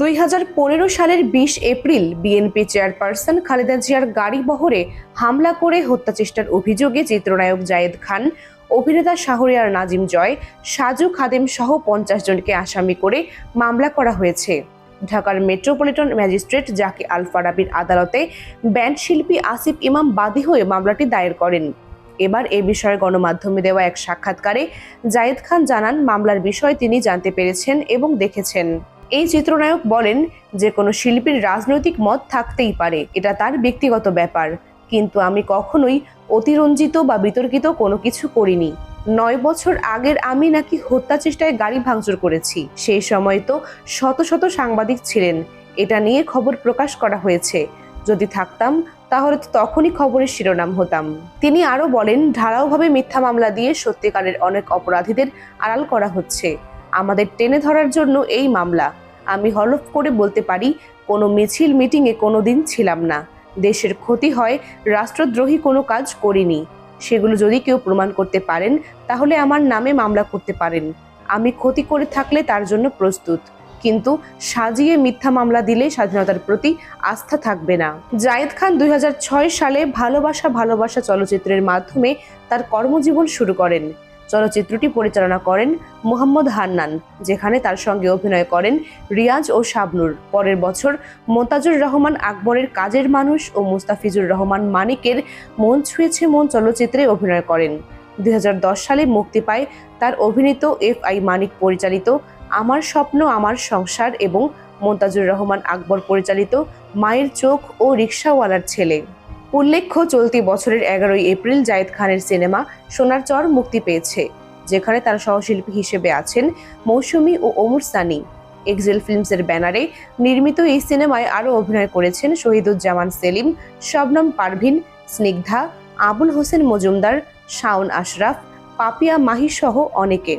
দুই হাজার পনেরো সালের বিশ এপ্রিল বিএনপি চেয়ারপারসন খালেদা জিয়ার গাড়ি বহরে হামলা করে হত্যা চেষ্টার অভিযোগে চিত্রনায়ক জায়েদ খান, অভিনেতা শাহরিয়ার নাজিম জয়, সাজু খাদেম সহ পঞ্চাশ জনকে আসামি করে মামলা করা হয়েছে। ঢাকার মেট্রোপলিটন ম্যাজিস্ট্রেট জাকি আল ফারাবির আদালতে ব্যান্ড শিল্পী আসিফ ইমাম বাদী হয়ে মামলাটি দায়ের করেন। এবার এ বিষয়ে গণমাধ্যমে দেওয়া এক সাক্ষাৎকারে জায়েদ খান জানান, মামলার বিষয় তিনি জানতে পেরেছেন এবং দেখেছেন। এই চিত্রনায়ক বলেন যে কোনো শিল্পীর রাজনৈতিক মত থাকতেই পারে, এটা তার ব্যক্তিগত ব্যাপার। কিন্তু আমি কখনোই অতিরঞ্জিত বা বিতর্কিত কোনো কিছু করিনি। নয় বছর আগের আমি নাকি হত্যা চেষ্টায় গাড়ি ভাঙচুর করেছি। সেই সময় তো শত শত সাংবাদিক ছিলেন। এটা নিয়ে খবর প্রকাশ করা হয়েছে। যদি থাকতাম, তাহলে তো তখনই খবরের শিরোনাম হতাম। তিনি আরও বলেন, ঢালাওভাবে মিথ্যা মামলা দিয়ে সত্যিকারের অনেক অপরাধীদের আড়াল করা হচ্ছে। আমাদের টেনে ধরার জন্য এই মামলা। আমি হলফ করে বলতে পারি, কোনো মিছিল মিটিংয়ে কোনো দিন ছিলাম না। দেশের ক্ষতি হয়, রাষ্ট্রদ্রোহী কোনো কাজ করিনি। সেগুলো যদি কেউ প্রমাণ করতে পারেন, তাহলে আমার নামে মামলা করতে পারেন। আমি ক্ষতি করে থাকলে তার জন্য প্রস্তুত। কিন্তু সাজিয়ে মিথ্যা মামলা দিলে স্বাধীনতার প্রতি আস্থা থাকবে না। জায়েদ খান দুই হাজার ছয় সালে ভালোবাসা ভালোবাসা চলচ্চিত্রের মাধ্যমে তার কর্মজীবন শুরু করেন। চলচ্চিত্রটি পরিচালনা করেন মোহাম্মদ হান্নান, যেখানে তার সঙ্গে অভিনয় করেন রিয়াজ ও শাবনুর। পরের বছর মোতাজুর রহমান আকবরের কাজের মানুষ ও মুস্তাফিজুর রহমান মানিকের মন ছুঁয়েছে মন চলচ্চিত্রে অভিনয় করেন। দু হাজার দশ সালে মুক্তি পায় তার অভিনীত এফ আই মানিক পরিচালিত আমার স্বপ্ন, আমার সংসার এবং মোন্তাজুর রহমান আকবর পরিচালিত মায়ের চোখ ও রিক্সাওয়ালার ছেলে। উল্লেখ্য, চলতি বছরের এগারোই এপ্রিল জায়েদ খানের সিনেমা সোনার চর মুক্তি পেয়েছে, যেখানে তার সহশিল্পী হিসেবে আছেন মৌসুমী ও ওমর সানি। এক্সেল ফিল্মসের ব্যানারে নির্মিত এই সিনেমায় আরও অভিনয় করেছেন শহীদুজ্জামান সেলিম, শবনম পারভিন, স্নিগ্ধা, আবুল হোসেন মজুমদার, শাওন আশরাফ, পাপিয়া মাহি সহ অনেকে।